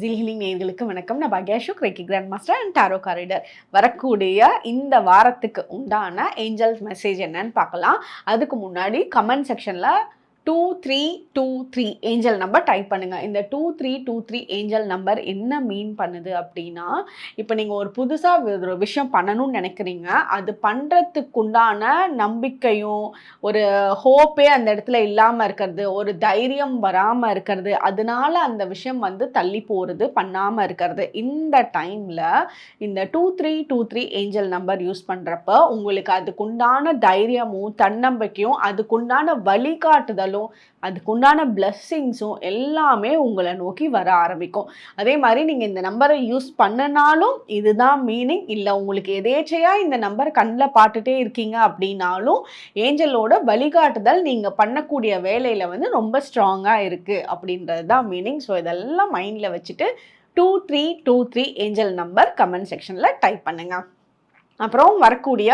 ஜில்ஹிலிங் நேர்களுக்கு வணக்கம். நான் பக்யாஷுக் கிரேக்கி grand master and tarot corridor வரக்கூடிய இந்த வாரத்துக்கு உண்டான ஏஞ்சல்ஸ் மெசேஜ் என்னன்னு பார்க்கலாம். அதுக்கு முன்னாடி கமெண்ட் செக்ஷனில் two three two three angel number type பண்ணுங்கள் இந்த two three two three angel number என்ன மீன் பண்ணுது அப்படின்னா இப்போ நீங்கள் ஒரு புதுசாக ஒரு விஷயம் பண்ணணும்னு நினைக்கிறீங்க. அது பண்ணுறதுக்குண்டான நம்பிக்கையும் ஒரு ஹோப்பே அந்த இடத்துல இல்லாமல் இருக்கிறது ஒரு தைரியம் வராமல் இருக்கிறது அதனால அந்த விஷயம் வந்து தள்ளி போகிறது பண்ணாமல் இருக்கிறது. இந்த டைமில் இந்த two three two three angel number use பண்ணுறப்ப உங்களுக்கு அதுக்குண்டான தைரியமும் தன்னம்பிக்கையும் அதுக்குண்டான வழிகாட்டுதலும் அதுக்குண்டான பிளஸ்ஸிங்ஸும் எல்லாமே உங்களை நோக்கி வர ஆரம்பிக்கும். அதே மாதிரி நீங்கள் இந்த நம்பரை யூஸ் பண்ணனாலும் இதுதான் மீனிங் இல்லை உங்களுக்கு எதேச்சையாக இந்த நம்பர் கண்ணில் பார்த்துட்டே இருக்கீங்க அப்படின்னாலும் ஏஞ்சலோட வழிகாட்டுதல் நீங்கள் பண்ணக்கூடிய வேலையில் வந்து ரொம்ப ஸ்ட்ராங்காக இருக்குது அப்படின்றது தான் மீனிங் ஸோ இதெல்லாம் மைண்டில் வச்சுட்டு two three two three angel number comment செக்ஷனில் டைப் பண்ணுங்கள் அப்புறம் வரக்கூடிய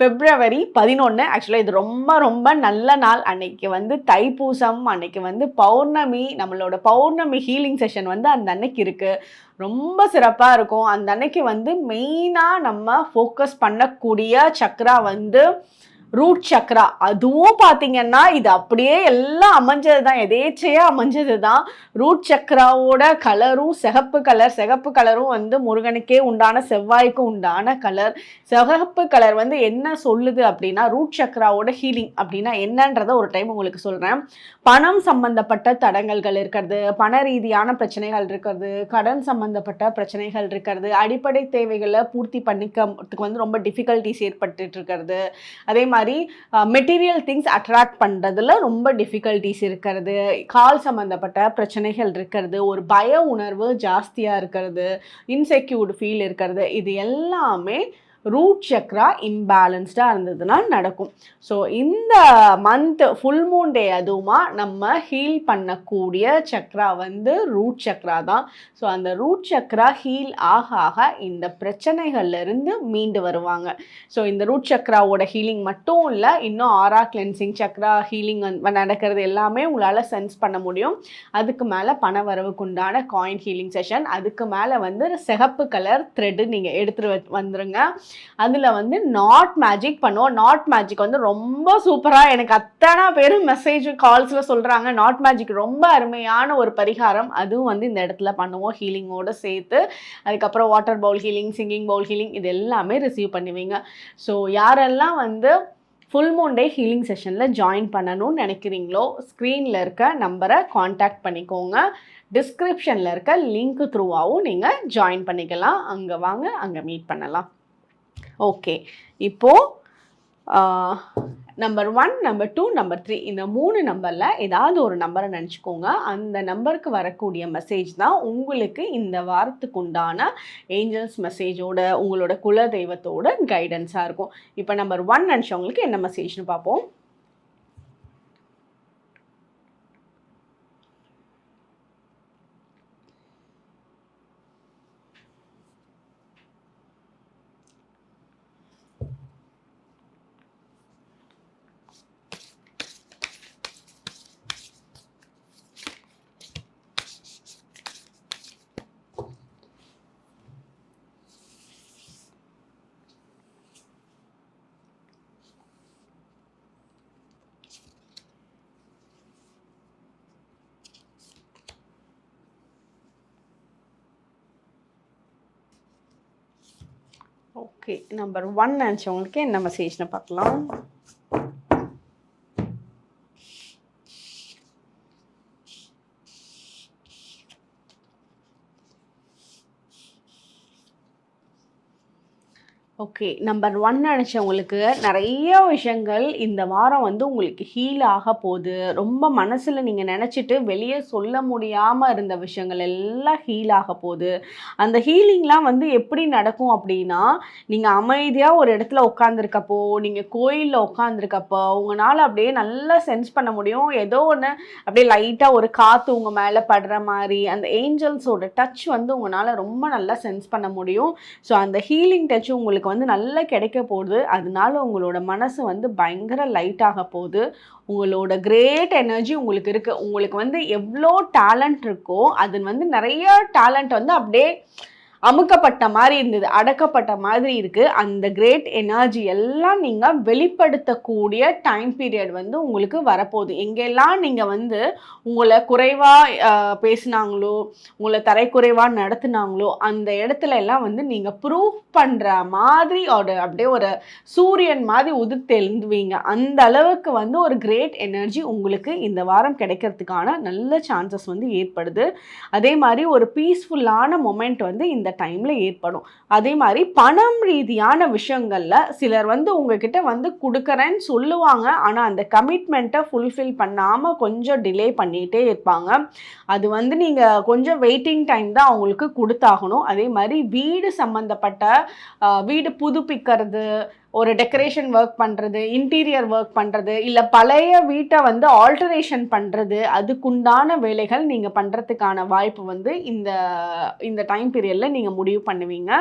பிப்ரவரி பதினொன்று ஆக்சுவலாக இது ரொம்ப ரொம்ப நல்ல நாள். அன்னைக்கு வந்து தைப்பூசம் அன்னைக்கு வந்து பௌர்ணமி நம்மளோட பௌர்ணமி ஹீலிங் செஷன் வந்து அந்த அன்னைக்கு இருக்குது ரொம்ப சிறப்பாக இருக்கும். அந்த அன்னைக்கு வந்து மெயினாக நம்ம ஃபோக்கஸ் பண்ணக்கூடிய சக்ரா வந்து ரூட் சக்ரா அதுவும் பார்த்தீங்கன்னா இது அப்படியே எல்லாம் அமைஞ்சது தான் எதேச்சையாக அமைஞ்சது தான் ரூட் சக்ராவோட கலரும் சிகப்பு கலர் சிகப்பு கலரும் வந்து முருகனுக்கே உண்டான செவ்வாய்க்கு உண்டான கலர் சிகப்பு கலர் வந்து என்ன சொல்லுது அப்படின்னா ரூட் சக்ராவோட ஹீலிங் அப்படின்னா என்னன்றத ஒரு டைம் உங்களுக்கு சொல்கிறேன் பணம் சம்பந்தப்பட்ட தடங்கல்கள் இருக்கிறது பண ரீதியான பிரச்சனைகள் இருக்கிறது கடன் சம்பந்தப்பட்ட பிரச்சனைகள் இருக்கிறது அடிப்படை தேவைகளை பூர்த்தி பண்ணிக்கிறதுக்கு வந்து ரொம்ப டிஃபிகல்ட்டிஸ் ஏற்பட்டு இருக்கிறது. அதே மாதிரி மெட்டீரியல் திங்ஸ் அட்ராக்ட் பண்ணுறதுல ரொம்ப டிஃபிகல்ட்டிஸ் இருக்கிறது. கால் சம்மந்தப்பட்ட பிரச்சனைகள் இருக்கிறது. ஒரு பய உணர்வு ஜாஸ்தியாக இருக்கிறது. இன்செக்யூர்டு ஃபீல் இருக்கிறது. இது எல்லாமே ரூட் சக்ரா இம்பேலன்ஸ்டாக இருந்ததுன்னா நடக்கும். ஸோ இந்த மந்த் ஃபுல் மூன் டே அதுவுமா நம்ம ஹீல் பண்ணக்கூடிய சக்ரா வந்து ரூட் சக்ரா தான். ஸோ அந்த ரூட் சக்ரா ஹீல் ஆக ஆக இந்த பிரச்சனைகள்லேருந்து மீண்டு வருவாங்க. ஸோ இந்த ரூட் சக்ராவோட ஹீலிங் மட்டும் இல்லை இன்னும் ஆரா கிளென்சிங் சக்ரா ஹீலிங் நடக்கிறது எல்லாமே உங்களால் சென்ஸ் பண்ண முடியும். அதுக்கு மேலே பண வரவுக்கு உண்டான காயின் ஹீலிங் செஷன் அதுக்கு மேலே வந்து சிகப்பு கலர் த்ரெட்டு நீங்கள் எடுத்துகிட்டு வந்துருங்க. அதில் வந்து நாட் மேஜிக் பண்ணுவோம். நாட் மேஜிக் வந்து ரொம்ப சூப்பராக எனக்கு அத்தனை பேரும் மெசேஜ் கால்ஸில் சொல்கிறாங்க நாட் மேஜிக் ரொம்ப அருமையான ஒரு பரிகாரம். அதுவும் வந்து இந்த இடத்துல பண்ணுவோம். ஹீலிங்கோடு சேர்த்து அதுக்கப்புறம் water bowl healing singing bowl healing இது எல்லாமே ரிசீவ் பண்ணுவீங்க. ஸோ யாரெல்லாம் வந்து ஃபுல் மூன் டே ஹீலிங் செஷனில் ஜாயின் பண்ணணும்னு நினைக்கிறீங்களோ ஸ்க்ரீனில் இருக்க நம்பரை காண்டாக்ட் பண்ணிக்கோங்க. டிஸ்கிரிப்ஷனில் இருக்க லிங்க் த்ரூவாகவும் நீங்கள் ஜாயின் பண்ணிக்கலாம். அங்கே வாங்க அங்கே மீட் பண்ணலாம். ஓகே இப்போது number one number two number three இந்த மூணு நம்பரில் ஏதாவது ஒரு நம்பரை நினச்சிக்கோங்க. அந்த நம்பருக்கு வரக்கூடிய மெசேஜ் தான் உங்களுக்கு இந்த வாரத்துக்கு உண்டான ஏஞ்சல்ஸ் மெசேஜோட உங்களோட குல தெய்வத்தோட கைடன்ஸாக இருக்கும். இப்போ நம்பர் ஒன் நினச்சவங்களுக்கு என்ன மெசேஜ்னு பார்ப்போம். ஓகே நம்பர் ஒன் நினச்சவங்களுக்கு என்ன மெசேஜ்னு பார்க்கலாம். ஓகே நம்பர் ஒன் நினச்சவங்களுக்கு நிறைய விஷயங்கள் இந்த வாரம் வந்து உங்களுக்கு ஹீல் ஆக போகுது. ரொம்ப மனசில் நீங்கள் நினச்சிட்டு வெளியே சொல்ல முடியாமல் இருந்த விஷயங்கள் எல்லாம் ஹீல் ஆக போகுது. அந்த ஹீலிங்லாம் வந்து எப்படி நடக்கும் அப்படின்னா நீங்கள் அமைதியாக ஒரு இடத்துல உட்காந்துருக்கப்போ நீங்கள் கோயிலில் உட்காந்துருக்கப்போ உங்களால் அப்படியே நல்லா சென்ஸ் பண்ண முடியும். ஏதோ ஒன்று அப்படியே லைட்டாக ஒரு காற்று உங்கள் மேலே படுற மாதிரி அந்த ஏஞ்சல்ஸோட டச் வந்து உங்களால் ரொம்ப நல்லா சென்ஸ் பண்ண முடியும். ஸோ அந்த ஹீலிங் டச் உங்களுக்கு உங்களுக்கு வந்து நல்லா கிடைக்க போகுது. அதனால உங்களோட மனசு வந்து பயங்கர லைட் ஆக போகுது. உங்களோட கிரேட் எனர்ஜி உங்களுக்கு இருக்குது உங்களுக்கு வந்து எவ்வளோ டேலண்ட் இருக்கோ அது வந்து நிறைய டேலண்ட் வந்து அப்படியே அமுக்கப்பட்ட மாதிரி இருந்தது அடக்கப்பட்ட மாதிரி இருக்குது அந்த கிரேட் எனர்ஜி எல்லாம் நீங்கள் வெளிப்படுத்தக்கூடிய டைம் பீரியட் வந்து உங்களுக்கு வரப்போகுது. எங்கெல்லாம் நீங்கள் வந்து உங்களை குறைவாக பேசினாங்களோ உங்களை தரைக்குறைவாக நடத்துனாங்களோ அந்த இடத்துல எல்லாம் வந்து நீங்கள் ப்ரூவ் பண்ணுற மாதிரி ஒரு அப்படியே ஒரு சூரியன் மாதிரி உதிர்த்தெழுந்துவீங்க. அந்த அளவுக்கு வந்து ஒரு கிரேட் எனர்ஜி உங்களுக்கு இந்த வாரம் கிடைக்கிறதுக்கான நல்ல சான்சஸ் வந்து ஏற்படுது. அதே மாதிரி ஒரு பீஸ்ஃபுல்லான மொமெண்ட் வந்து இந்த டைமில் ஏற்படும். அதே மாதிரி பணம் ரீதியான விஷயங்களில் சிலர் வந்து உங்ககிட்ட வந்து கொடுக்குறேன்னு சொல்லுவாங்க. ஆனால் அந்த கமிட்மெண்ட்டை ஃபுல்ஃபில் பண்ணாமல் கொஞ்சம் டிலே பண்ணிகிட்டே இருப்பாங்க. அது வந்து நீங்கள் கொஞ்சம் வெயிட்டிங் டைம் தான் அவங்களுக்கு கொடுத்தாகணும். அதே மாதிரி வீடு சம்மந்தப்பட்ட வீடு புதுப்பிக்கிறது ஒரு டெக்கரேஷன் ஒர்க் பண்ணுறது இன்டீரியர் ஒர்க் பண்ணுறது இல்லை பழைய வீட்டை வந்து ஆல்டரேஷன் பண்ணுறது அதுக்குண்டான வேலைகள் நீங்கள் பண்ணுறதுக்கான வாய்ப்பு வந்து இந்த இந்த டைம் பீரியடில் நீங்கள் முடிவு பண்ணுவீங்க.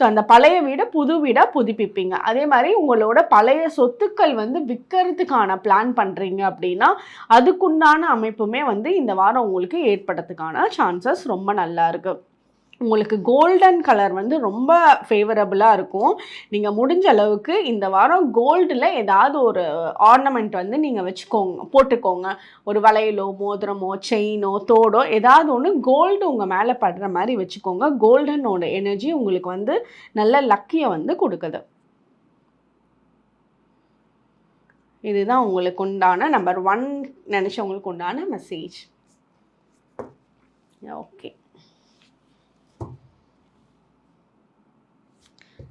ஸோ அந்த பழைய வீடை புது வீடாக புதுப்பிப்பீங்க. அதே மாதிரி உங்களோட பழைய சொத்துக்கள் வந்து விற்கிறதுக்கான பிளான் பண்ணுறீங்க அப்படின்னா அதுக்குண்டான அமைப்புமே வந்து இந்த வாரம் உங்களுக்கு ஏற்படுறதுக்கான சான்சஸ் ரொம்ப நல்லா இருக்குது உங்களுக்கு கோல்டன் கலர் வந்து ரொம்ப ஃபேவரபுளாக இருக்கும். நீங்கள் முடிஞ்ச அளவுக்கு இந்த வாரம் கோல்டில் ஏதாவது ஒரு ஆர்னமெண்ட் வந்து நீங்கள் வச்சுக்கோங்க போட்டுக்கோங்க. ஒரு வளையலோ மோதிரமோ செயினோ தோடோ ஏதாவது ஒன்று கோல்டு உங்கள் மேலே படுற மாதிரி வச்சுக்கோங்க. கோல்டனோட எனர்ஜி உங்களுக்கு வந்து நல்ல லக்கியை வந்து கொடுக்குது. இதுதான் உங்களுக்கு உண்டான நம்பர் ஒன் நினச்சவங்களுக்கு உண்டான மெசேஜ் ஓகே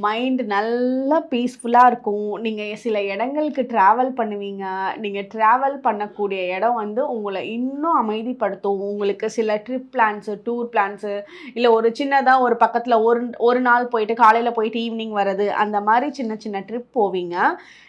மைண்டு நல்லா பீஸ்ஃபுல்லாக இருக்கும். நீங்கள் சில இடங்களுக்கு ட்ராவல் பண்ணுவீங்க. நீங்கள் ட்ராவல் பண்ணக்கூடிய இடம் வந்து உங்களை இன்னும் அமைதிப்படுத்தும். உங்களுக்கு சில ட்ரிப் பிளான்ஸு டூர் பிளான்ஸு இல்லை ஒரு சின்னதாக ஒரு பக்கத்தில் ஒரு ஒரு நாள் போயிட்டு காலையில் போயிட்டு ஈவினிங் வர்றது அந்த மாதிரி சின்ன சின்ன ட்ரிப் போவீங்க.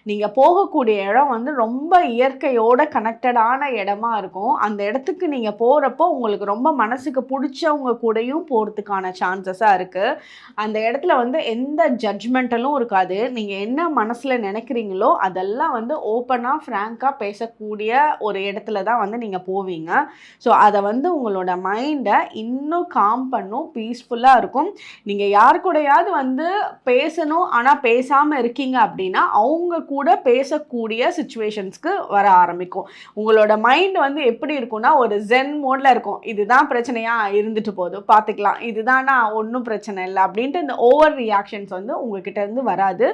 நீங்கள் போகக்கூடிய இடம் வந்து ரொம்ப இயற்கையோட கனெக்டடான இடமா இருக்கும். அந்த இடத்துக்கு நீங்கள் போகிறப்போ உங்களுக்கு ரொம்ப மனசுக்கு பிடிச்சவங்க கூடயும் போகிறதுக்கான சான்சஸாக இருக்குது அந்த இடத்துல வந்து எந்த ஜட்ஜ்மெண்டலும் இருக்காது. நீங்கள் என்ன மனசில் நினைக்கிறீங்களோ அதெல்லாம் வந்து ஓப்பனாக ஃப்ராங்காக பேசக்கூடிய ஒரு இடத்துல தான் வந்து நீங்கள் போவீங்க. ஸோ அதை வந்து உங்களோட மைண்டை இன்னும் காம் பண்ணும் பீஸ்ஃபுல்லாக இருக்கும். நீங்கள் யார் கூடயாவது வந்து பேசணும் ஆனால் பேசாமல் இருக்கீங்க அப்படின்னா அவங்க கூட பேசக்கூடிய சுச்சுவேஷன்ஸ்க்கு வர ஆரம்பிக்கும். உங்களோட மைண்ட் வந்து எப்படி இருக்கும்னா ஒரு ஜென் மோடில் இருக்கும். இதுதான் பிரச்சனையாக இருந்துட்டு போதும் பார்த்துக்கலாம். இதுதானா? ஒன்றும் பிரச்சனை இல்லை அப்படின்ட்டு இந்த ஓவர் ரியாக்ஷன்ஸ் வந்து வந்து உங்ககிட்ட இருந்து வராது.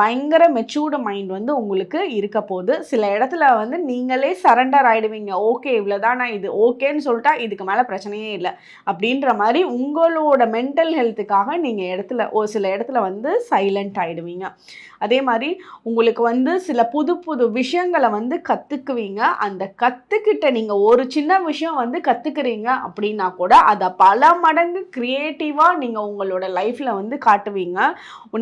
பயங்கர மெச்சூர்டு மைண்ட் வந்து உங்களுக்கு இருக்க போகுது சில இடத்துல வந்து நீங்களே சரண்டர் ஆகிடுவீங்க ஓகே இவ்வளோதான் நான் இது? ஓகேன்னு சொல்லிட்டா இதுக்கு மேலே பிரச்சனையே இல்லை. அப்படின்ற மாதிரி உங்களோட மென்டல் ஹெல்த்துக்காக நீங்கள் இடத்துல ஒரு சில இடத்துல வந்து சைலண்ட் ஆகிடுவீங்க அதே மாதிரி உங்களுக்கு வந்து சில புது புது விஷயங்களை வந்து கற்றுக்குவீங்க அந்த கற்றுக்கிட்ட நீங்கள் ஒரு சின்ன விஷயம் வந்து கற்றுக்குறீங்க அப்படின்னா கூட அதை பல மடங்கு க்ரியேட்டிவாக நீங்கள் உங்களோட லைஃப்பில் வந்து காட்டுவீங்க.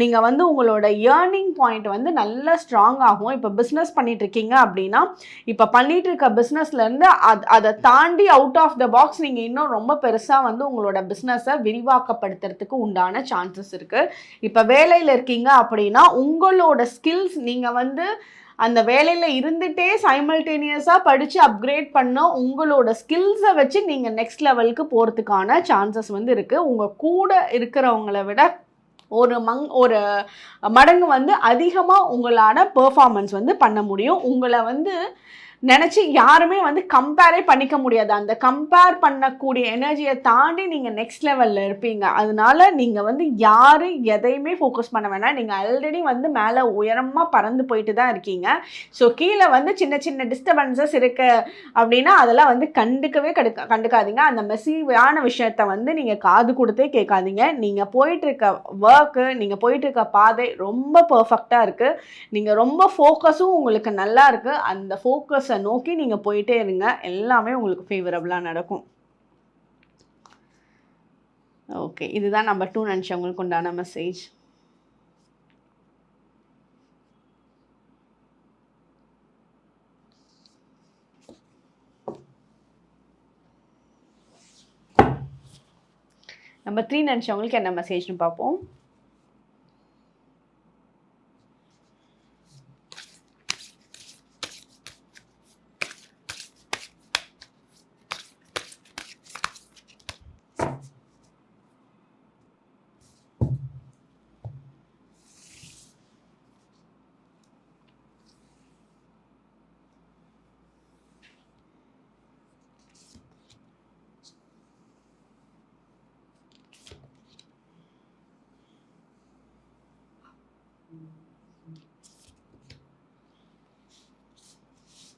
நீங்கள் வந்து உங்களோட ஏர்னிங் பாயிண்ட் வந்து நல்லா ஸ்ட்ராங் ஆகும். இப்போ பிஸ்னஸ் பண்ணிட்டு இருக்கீங்க அப்படின்னா இப்போ பண்ணிட்டு இருக்க பிஸ்னஸ்லேருந்து அது அதை தாண்டி அவுட் ஆஃப் த பாக்ஸ் நீங்கள் இன்னும் ரொம்ப பெருசாக வந்து உங்களோட பிஸ்னஸை விரிவாக்கப்படுத்துறதுக்கு உண்டான சான்சஸ் இருக்குது இப்போ வேலையில் இருக்கீங்க அப்படின்னா உங்களோட ஸ்கில்ஸ் நீங்கள் வந்து அந்த வேலையில் இருந்துகிட்டே சைமல்டேனியஸாக படித்து அப்கிரேட் பண்ண உங்களோட ஸ்கில்ஸை வச்சு நீங்கள் நெக்ஸ்ட் லெவலுக்கு போகிறதுக்கான சான்சஸ் வந்து இருக்குது உங்கள் கூட இருக்கிறவங்கள விட ஒரு மங் ஒரு மடங்கு வந்து அதிகமாக உங்களான பெர்ஃபார்மன்ஸ் வந்து பண்ண முடியும். உங்களை வந்து நினச்சி யாருமே வந்து கம்பேரே பண்ணிக்க முடியாது. அந்த கம்பேர் பண்ணக்கூடிய எனர்ஜியை தாண்டி நீங்கள் நெக்ஸ்ட் லெவலில் இருப்பீங்க. அதனால நீங்கள் வந்து யார் எதையுமே ஃபோக்கஸ் பண்ண வேணாம். நீங்கள் ஆல்ரெடி வந்து மேலே உயரமாக பறந்து போயிட்டு தான் இருக்கீங்க. ஸோ கீழே வந்து சின்ன சின்ன டிஸ்டர்பன்சஸ் இருக்கு அப்படின்னா அதெல்லாம் வந்து கண்டுக்கவே கடுக்க கண்டுக்காதீங்க. அந்த மெசிவான விஷயத்த வந்து நீங்கள் காது கொடுத்தே கேட்காதீங்க. நீங்கள் போயிட்டுருக்க ஒர்க்கு நீங்கள் போயிட்டுருக்க பாதை ரொம்ப பர்ஃபெக்டாக இருக்குது நீங்கள் ரொம்ப ஃபோக்கஸும் உங்களுக்கு நல்லா இருக்குது அந்த ஃபோக்கஸ் கோல்ஸை நோக்கி நீங்கள் போயிட்டே இருங்க. எல்லாமே உங்களுக்கு ஃபேவரபுளாக நடக்கும். ஓகே இதுதான் நம்பர் டூ நினச்சவங்களுக்கு உண்டான மெசேஜ் நம்பர் த்ரீ நினச்சவங்களுக்கு என்ன மெசேஜ்னு பார்ப்போம்.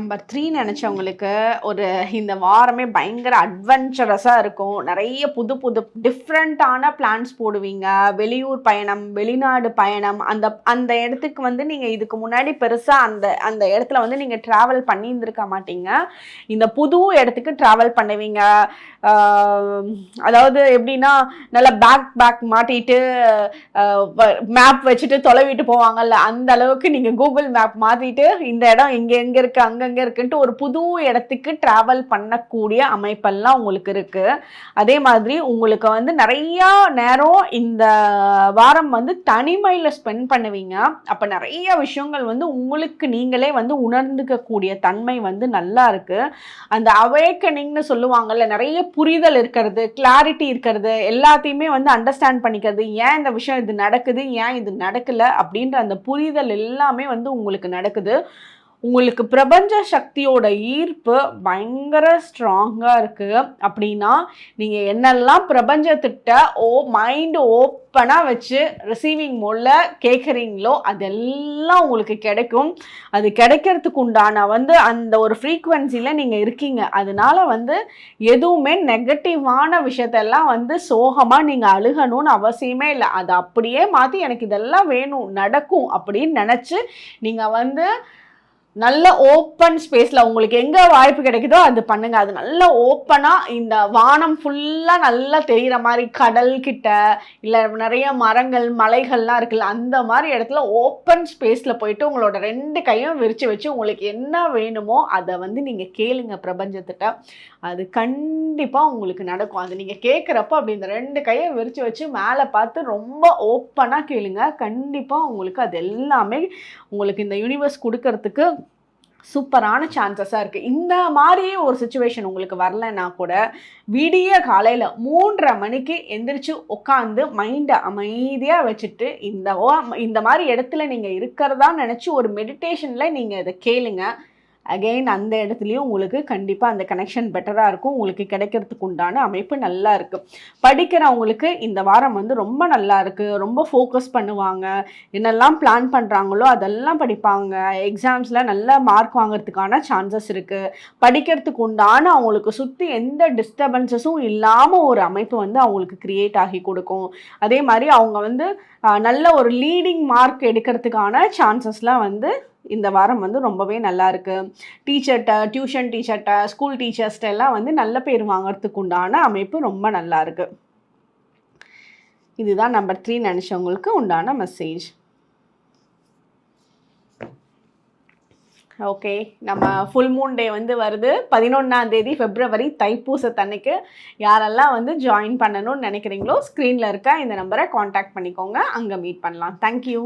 நம்பர் த்ரீ நினச்சவங்களுக்கு ஒரு இந்த வாரமே பயங்கர அட்வென்ச்சரஸாக இருக்கும். நிறைய புது புது டிஃப்ரெண்ட்டான பிளான்ஸ் போடுவீங்க. வெளியூர் பயணம் வெளிநாடு பயணம் அந்த அந்த இடத்துக்கு வந்து நீங்கள் இதுக்கு முன்னாடி பெருசாக அந்த அந்த இடத்துல வந்து நீங்கள் ட்ராவல் பண்ணியிருந்துருக்க மாட்டீங்க. இந்த புது இடத்துக்கு ட்ராவல் பண்ணுவீங்க. அதாவது எப்படின்னா நல்லா பேக் பேக் மாட்டிட்டு மேப் வச்சுட்டு தொலைவிட்டு போவாங்கல்ல அந்த அளவுக்கு நீங்கள் கூகுள் மேப் மாற்றிட்டு இந்த இடம் இங்கே எங்கே இருக்குது அங்கே அங்கங்கே இருக்குன்ட்டு ஒரு புது இடத்துக்கு ட்ராவல் பண்ணக்கூடிய அமைப்பெல்லாம் உங்களுக்கு இருக்குது அதே மாதிரி உங்களுக்கு வந்து நிறையா நேரம் இந்த வாரம் வந்து தனிமையில் ஸ்பெண்ட் பண்ணுவீங்க. அப்போ நிறைய விஷயங்கள் வந்து உங்களுக்கு நீங்களே வந்து உணர்ந்துக்கக்கூடிய தன்மை வந்து நல்லா இருக்குது அந்த அவேக்கனிங்னு சொல்லுவாங்கல்ல நிறைய புரிதல் இருக்கிறது கிளாரிட்டி இருக்கிறது எல்லாத்தையுமே வந்து அண்டர்ஸ்டாண்ட் பண்ணிக்கிறது. ஏன் இந்த விஷயம் இது நடக்குது? ஏன் இது நடக்கலை? அப்படின்ற அந்த புரிதல் எல்லாமே வந்து உங்களுக்கு நடக்குது. உங்களுக்கு பிரபஞ்ச சக்தியோட ஈர்ப்பு பயங்கர ஸ்ட்ராங்காக இருக்குது அப்படின்னா நீங்கள் என்னெல்லாம் பிரபஞ்சத்திட்ட ஓ மைண்டு ஓப்பனாக வச்சு ரிசீவிங் மோடில் கேட்குறீங்களோ அதெல்லாம் உங்களுக்கு கிடைக்கும். அது கிடைக்கிறதுக்கு உண்டான வந்து அந்த ஒரு ஃப்ரீக்குவென்சியில் நீங்கள் இருக்கீங்க. அதனால வந்து எதுவுமே நெகட்டிவான விஷயத்தெல்லாம் வந்து சோகமாக நீங்கள் அழுகணும்னு அவசியமே இல்லை. அதை அப்படியே மாற்றி எனக்கு இதெல்லாம் வேணும் நடக்கும் அப்படின்னு நினச்சி நீங்கள் வந்து நல்ல ஓப்பன் ஸ்பேஸில் உங்களுக்கு எங்கே வாய்ப்பு கிடைக்குதோ அது பண்ணுங்க. அது நல்ல ஓப்பனாக இந்த வானம் ஃபுல்லாக நல்லா தெரிகிற மாதிரி கடல் கிட்ட இல்லை நிறைய மரங்கள் மலைகள்லாம் இருக்குல்ல அந்த மாதிரி இடத்துல ஓப்பன் ஸ்பேஸில் போயிட்டு உங்களோட ரெண்டு கையும் விரித்து வச்சு உங்களுக்கு என்ன வேணுமோ அதை வந்து நீங்கள் கேளுங்க பிரபஞ்சத்திட்ட. அது கண்டிப்பாக உங்களுக்கு நடக்கும். அது நீங்கள் கேட்குறப்போ அப்படி இந்த ரெண்டு கையை விரித்து வச்சு மேலே பார்த்து ரொம்ப ஓப்பனாக கேளுங்க. கண்டிப்பாக உங்களுக்கு அது எல்லாமே உங்களுக்கு இந்த யூனிவர்ஸ் கொடுக்கறதுக்கு சூப்பரான சான்சஸாக இருக்குது இந்த மாதிரியே ஒரு சுச்சுவேஷன் உங்களுக்கு வரலன்னா கூட விடிய காலையில் மூன்றரை மணிக்கு எந்திரிச்சு உட்காந்து மைண்டை அமைதியாக வச்சுட்டு இந்த இந்த மாதிரி இடத்துல நீங்கள் இருக்கிறதா நினச்சி ஒரு மெடிடேஷனில் நீங்கள் இதை கேளுங்கள் அகெயின் அந்த இடத்துலையும் உங்களுக்கு கண்டிப்பாக அந்த கனெக்ஷன் பெட்டராக இருக்கும். உங்களுக்கு கிடைக்கிறதுக்கு உண்டான அமைப்பு நல்லா இருக்குது படிக்கிறவங்களுக்கு இந்த வாரம் வந்து ரொம்ப நல்லா இருக்குது ரொம்ப ஃபோக்கஸ் பண்ணுவாங்க. என்னெல்லாம் பிளான் பண்ணுறாங்களோ அதெல்லாம் படிப்பாங்க. எக்ஸாம்ஸில் நல்ல மார்க் வாங்கிறதுக்கான சான்சஸ் இருக்குது படிக்கிறதுக்கு உண்டான அவங்களுக்கு சுற்றி எந்த டிஸ்டர்பன்சஸும் இல்லாமல் ஒரு அமைப்பு வந்து அவங்களுக்கு க்ரியேட் ஆகி கொடுக்கும். அதே மாதிரி அவங்க வந்து நல்ல ஒரு லீடிங் மார்க் எடுக்கிறதுக்கான சான்சஸ்லாம் வந்து இந்த வாரம் வந்து ரொம்பவே நல்லா இருக்கு. டீச்சர்கிட்ட டியூஷன் டீச்சர்கிட்ட ஸ்கூல் டீச்சர்ஸ்ட்ட எல்லாம் வந்து நல்ல பேர் வாங்குறதுக்கு உண்டான அமைப்பு ரொம்ப நல்லா இருக்குது இதுதான் நம்பர் த்ரீ நினச்சவங்களுக்கு உண்டான மெசேஜ் ஓகே நம்ம ஃபுல் மூன் டே வந்து வருது. பதினொன்றாம் தேதி பிப்ரவரி தைப்பூசத்தன்னைக்கு யாரெல்லாம் வந்து ஜாயின் பண்ணணும்னு நினைக்கிறீங்களோ ஸ்க்ரீனில் இருக்க இந்த நம்பரை காண்டாக்ட் பண்ணிக்கோங்க. அங்கே மீட் பண்ணலாம். தேங்க்யூ